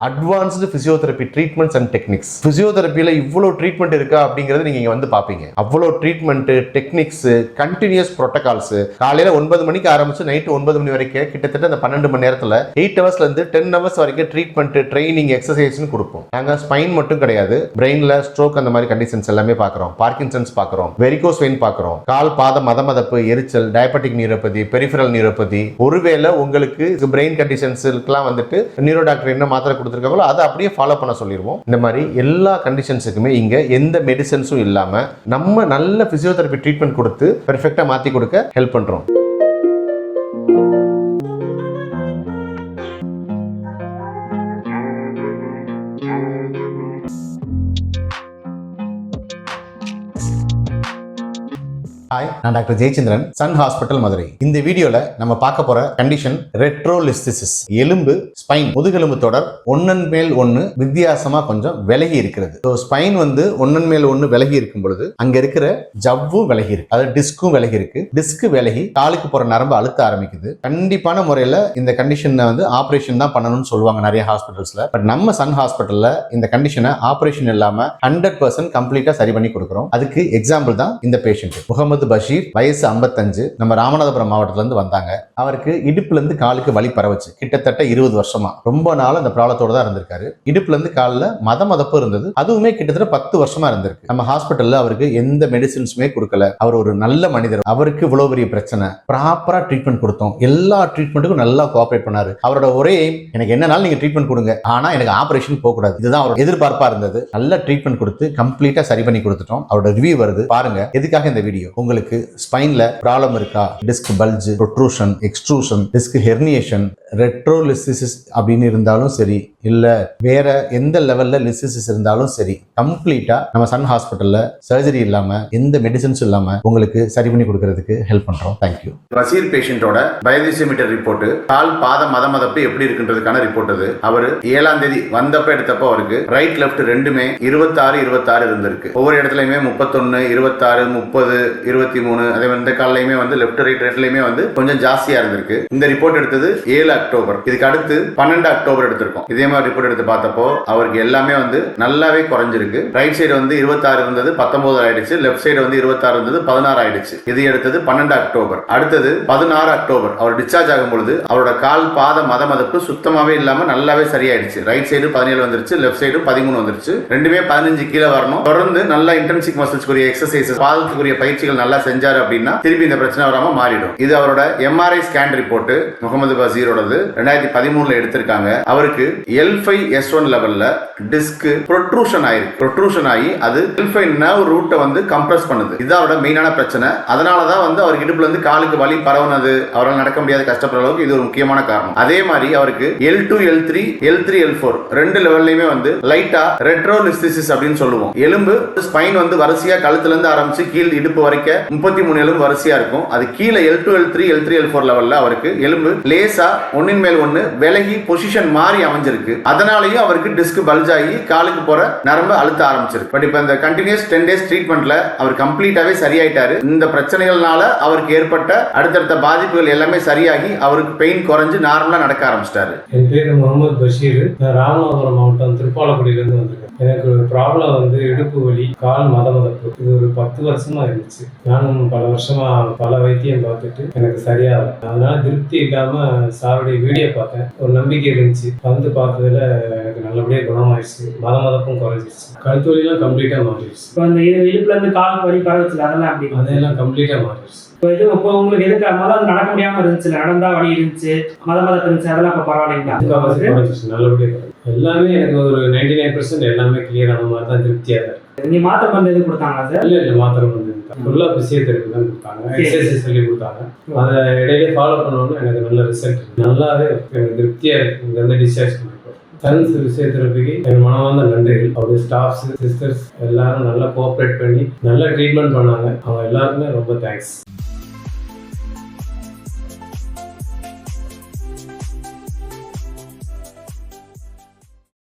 Advanced physiotherapy treatments and techniques ஃபிசியோதெரப்பியில் இவ்வளோ treatment இருக்கா அப்படிங்கிறது நீங்கள் இங்கே வந்து பார்ப்பீங்க அவ்வளோ ட்ரீட்மெண்ட்டு டெக்னிக்ஸு கண்டினியூஸ் ப்ரோட்டோகால்ஸு காலையில் ஒன்பது மணிக்கு ஆரம்பிச்சு நைட்டு ஒன்பது மணி வரைக்கும் கிட்டத்தட்ட அந்த பன்னெண்டு மணி நேரத்தில் எயிட் ஹவர்ஸ்லேருந்து டென் ஹவர்ஸ் வரைக்கும் ட்ரீட்மெண்ட்டு ட்ரைனிங் எக்ஸசைஸ்னு கொடுப்போம். நாங்கள் ஸ்பைன் மட்டும் கிடையாது பிரெயினில் ஸ்ட்ரோக் அந்த மாதிரி கண்டிஷன்ஸ் எல்லாமே பார்க்குறோம் பார்க்கின்சன்ஸ் பார்க்குறோம் வெரிகோஸ் வெயின் பார்க்குறோம் கால் பாத மதமதப்பு எரிச்சல் டயபெட்டிக் நியூரோபதி பெரிஃபரல் நியூரோபதி ஒருவேளை உங்களுக்கு பிரெயின் கண்டிஷன்ஸுக்கெல்லாம் வந்துட்டு நியூரோ டாக்டர் என்ன மாத்திரை கொடுத்துருக்காங்களோ அதை அப்படியே ஃபாலோ பண்ண சொல்லிடுவோம் இந்த மாதிரி எல்லா கண்டிஷன்ஸுக்குமே இங்கே எந்த மெடிசன்ஸும் இல்லாமல் நம்ம நல்ல ஃபிசியோதெரப்பி ட்ரீட்மெண்ட் கொடுத்து பெர்ஃபெக்டாக மாற்றி கொடுக்க ஹெல்ப் பண்ணுறோம் ஹாய் நான் doctor Jayachandran Sun Hospital Madurai. இந்த வீடியோல நம்ம பார்க்க போற கண்டிஷன் ரெட்ரோலிஸ்திசிஸ் எலும்பு ஸ்பைன் முதுகெலும்பு தொடர் ஒன்னன் மேல் ஒன்று வித்தியாசமா கொஞ்சம் விலகி இருக்கிறது. ஸோ ஸ்பைன் வந்து ஒன்னன் மேல் ஒன்று விலகி இருக்கும் பொழுது அங்க இருக்கிற ஜவ்வும் விலகி இருக்கு. அதாவது டிஸ்கும் விலகி இருக்கு. டிஸ்க் விலகி காலுக்கு போற நரம்பு அழுத்த ஆரம்பிக்குது. கண்டிப்பான முறையில் இந்த கண்டிஷனை வந்து ஆப்ரேஷன் தான் பண்ணணும்னு சொல்லுவாங்க நிறைய ஹாஸ்பிட்டல்ஸ்ல பட் நம்ம சன் ஹாஸ்பிட்டல்ல இந்த கண்டிஷனை ஆப்ரேஷன் இல்லாம ஹண்ட்ரட் பர்சன்ட் கம்ப்ளீட்டா சரி பண்ணி கொடுக்குறோம். அதுக்கு எக்ஸாம்பிள் தான் இந்த பேஷண்ட் முகமது பஷீர் வயசு 55 நம்ம ராமநாதபுரம் மாவட்டத்துல இருந்து வந்தாங்க. அவருக்கு இடுப்புல இருந்து காலுக்கு வலி பரவச்சு. கிட்டத்தட்ட இருபது வருஷமா. ரொம்ப நாள் அந்த ப்ராப்ளத்தோட தான் இருந்திருக்காரு. இடுப்புல இருந்து காலில் மத மதப்பு இருந்தது. அதுவுமே கிட்டத்தட்ட பத்து வருஷமா இருந்திருக்கு. நம்ம ஹாஸ்பிட்டல்ல அவருக்கு எந்த மெடிசின்ஸுமே கொடுக்கல. அவர் ஒரு நல்ல மனிதர். அவருக்கு இவ்வளவு பெரிய பிரச்சனை. ப்ராப்பரா ட்ரீட்மெண்ட் கொடுத்தோம். எல்லா ட்ரீட்மெண்ட்டுக்கும் நல்லா கோஆப்ரேட் பண்ணாரு. அவரோட ஒரே எனக்கு என்னனாலும் நீங்க ட்ரீட்மெண்ட் கொடுங்க. ஆனா எனக்கு ஆபரேஷன் போக கூடாது இதுதான் அவரோட எதிர்பார்ப்பா இருந்தது. நல்ல ட்ரீட்மெண்ட் கொடுத்து கம்ப்ளீட்டா சரி பண்ணி கொடுத்துட்டோம். அவரோட ரிவ்யூ வருது. பாருங்க எதுக்காக இந்த வீடியோ உங்களுக்கு ஸ்பைன்ல ப்ராப்ளம் இருக்கா? Disc bulge protrusion extrusion disc herniation retrolisthesis அப்படின்னு இருந்தாலும் சரி இல்லை வேற எந்த லெவல்ல லிசிசிஸ் இருந்தாலும் சரி கம்ப்ளீட்டா நம்ம சன் ஹாஸ்பிட்டல்ல சர்ஜரி இல்லாம எந்த மெடிசன்ஸும் இல்லாம உங்களுக்கு சரி பண்ணி கொடுக்கறதுக்கு ஹெல்ப் பண்றோம். தேங்க்யூ பசீர் பேஷண்டோட பயோதிசிமீட்டர் ரிப்போர்ட் கால் பாத மத மதப்பு எப்படி இருக்குன்றதுக்கான ரிப்போர்ட் அது. அவர் ஏழாம் தேதி வந்தப்ப எடுத்தப்போ அவருக்கு ரைட் லெஃப்ட் ரெண்டுமே இருபத்தாறு இருபத்தாறு இருந்திருக்கு. ஒவ்வொரு இடத்துலயுமே முப்பத்தொன்னு இருபத்தாறு முப்பது இருபத்தி மூணு அதே மாதிரி இந்த காலையுமே வந்து லெஃப்ட் ரைட் ரெண்டுலயுமே வந்து கொஞ்சம் ஜாஸ்தியா இருந்திருக்கு. இந்த ரிப்போர்ட் எடுத்தது ஏழு அக்டோபர். இதுக்கு அடுத்து பன்னெண்டு அக்டோபர் எடுத்திருக்கோம். இதே மாதிரி ரிப்போர்ட் எடுத்து பார்த்தப்போ அவருக்கு எல்லாமே வந்து நல்லாவே குறைஞ்சிருக்கு. ரைட் சைடு வந்து இருபத்தாறு இருந்தது பத்தொன்பது ஆயிடுச்சு. லெஃப்ட் சைடு வந்து இருபத்தாறு இருந்தது பதினாறு ஆயிடுச்சு. இது எடுத்தது பன்னெண்டு அக்டோபர். அடுத்தது பதினாறு அக்டோபர். அவர் டிஸ்சார்ஜ் ஆகும் பொழுது அவரோட கால் பாத மத மதப்பு சுத்தமாவே இல்லாம நல்லாவே சரியாயிடுச்சு. ரைட் சைடு பதினேழு வந்துருச்சு லெஃப்ட் சைடு பதிமூணு வந்துருச்சு. ரெண்டுமே பதினஞ்சு கீழே வரணும். தொடர்ந்து நல்லா இன்டர்ன்ஷிப் மசில்ஸ்க்குரிய எக்ஸசைஸ் பாதத்துக்குரிய பயிற்சிகள் நல்லா செஞ்சாரு அப்படின்னா திருப்பி இந்த பிரச்சனை வராம மாறிடும். இது அவரோட எம்ஆர்ஐ ஸ்கேன் ரிப்போர்ட் முகமது பசீரோட பசீரோடது ரெண்டாயிரத்தி பதிமூணுல எடுத்திருக்காங்க. அவருக்கு எல் ஃபைவ் எஸ் ஒன் லெவல்ல டிஸ்க் ப்ரொட்ரூஷன் ஆயிருக்கு. ப்ரொட்ரூஷன் ஆகி அது எல் ஃபைவ் நர்வ் ரூட்டை வந்து கம்ப்ரஸ் பண்ணுது. இதுதான் அவரோட மெயினான பிரச்சனை. அதனால தான் வந்து அவருக்கு இடுப்புல இருந்து காலுக்கு வலி பரவுனது. அவரால் நடக்க முடியாத கஷ்டப்படுற அளவுக்கு இது ஒரு முக்கியமான காரணம். அதே மாதிரி அவருக்கு L two L three L three L four ரெண்டு லெவல்லையுமே வந்து லைட்டா ரெட்ரோலிஸ்டிசிஸ் அப்படின்னு சொல்லுவோம். எலும்பு ஸ்பைன் வந்து வரிசையா கழுத்துல இருந்து ஆரம்பிச்சு கீழ் இடுப்பு வரைக்கும் முப்பத்தி மூணு எலும்பு வரிசையா இருக்கும். அது கீழே L two L three L three L four லெவல்ல அவருக்கு எலும்பு லேசா ஒன்னின் மேல் ஒன்று விலகி பொசிஷன் மாறி அமைஞ்சிருக்கு. அதனாலயும் அவருக்கு டிஸ்க் பல்ஜ் ஆகி காலுக்கு போற நரம்பு அழுத்த ஆரம்பிச்சிருக்கு. பட் இப்போ இந்த கண்டினியூஸ் டென் டேஸ் ட்ரீட்மெண்ட்ல அவர் கம்ப்ளீட்டாவே சரியாயிட்டாரு. இந்த பிரச்சனைகள்னால அவருக்கு ஏற்பட்ட அடுத்தடுத்த பாதிப்புகள் எல்லாமே சரியாகி அவருக்கு பெயின் குறைஞ்சு நார்மலா நடக்க ஆரம்பிச்சிட்டாரு. என் பேர் முகமது பஷீர். ராமநாதபுரம் மாவட்டம் திருப்பாலக்குடியிலிருந்து வந்திருக்கேன். எனக்கு ஒரு ப்ராப்ளம் வந்து இடுப்பு வலி கால் மத மதப்பு இது ஒரு பத்து வருஷமா இருந்துச்சு. நானும் பல வருஷமா பல வைத்தியம் பார்த்துட்டு எனக்கு சரியாகல. அதனால திருப்தி இல்லாம சாருடைய வீடியோ பார்த்தேன். ஒரு நம்பிக்கை இருந்துச்சு. வந்து பார்த்ததுல எனக்கு நல்லபடியாக குணமாயிடுச்சு. மத மதப்பும் குறைஞ்சிருச்சு. கழுத்து வலிலாம் கம்ப்ளீட்டாக மாறிடுச்சு. இப்போ அந்த இடுப்புல இருந்து கால் வலி பரவச்சுல அதெல்லாம் அப்படி அதெல்லாம் கம்ப்ளீட்டாக மாறிடுச்சு. இப்போ இது இப்போ உங்களுக்கு எதுக்கு முதல்ல நடக்க முடியாம இருந்துச்சு நடந்தா வலி இருந்துச்சு மத மதம் இருந்துச்சு அதெல்லாம் இப்போ பரவாயில்லைங்களா? நல்லபடியாக. எல்லாமே எனக்கு ஒரு நைன்டி நைன் எல்லாமே கிளியர் ஆன மாதிரி தான் திருப்தியாக தான் இருக்கு. நீ மாத்திரை மருந்து எதுவும் கொடுத்தாங்க சார்? இல்ல இல்ல மாத்திரை வந்து ஃபுல்லாக பிசியோதெரப்பி தான் கொடுத்தாங்க. எக்ஸசைஸ் சொல்லி கொடுத்தாங்க. அதை இடையிலே ஃபாலோ பண்ணோன்னு எனக்கு நல்ல ரிசல்ட் நல்லாவே எனக்கு திருப்தியாக இருக்கு. இங்க இருந்து டிஸ்சார்ஜ் பண்ணிருக்கோம் சன்ஸ் பிசியோதெரப்பிக்கு என் மனமார்ந்த நன்றிகள். அவருடைய ஸ்டாஃப்ஸ் சிஸ்டர்ஸ் எல்லாரும் நல்லா கோஆப்ரேட் பண்ணி நல்லா ட்ரீட்மெண்ட் பண்ணாங்க. அவங்க எல்லாருக்குமே ரொம்ப தேங்க்ஸ்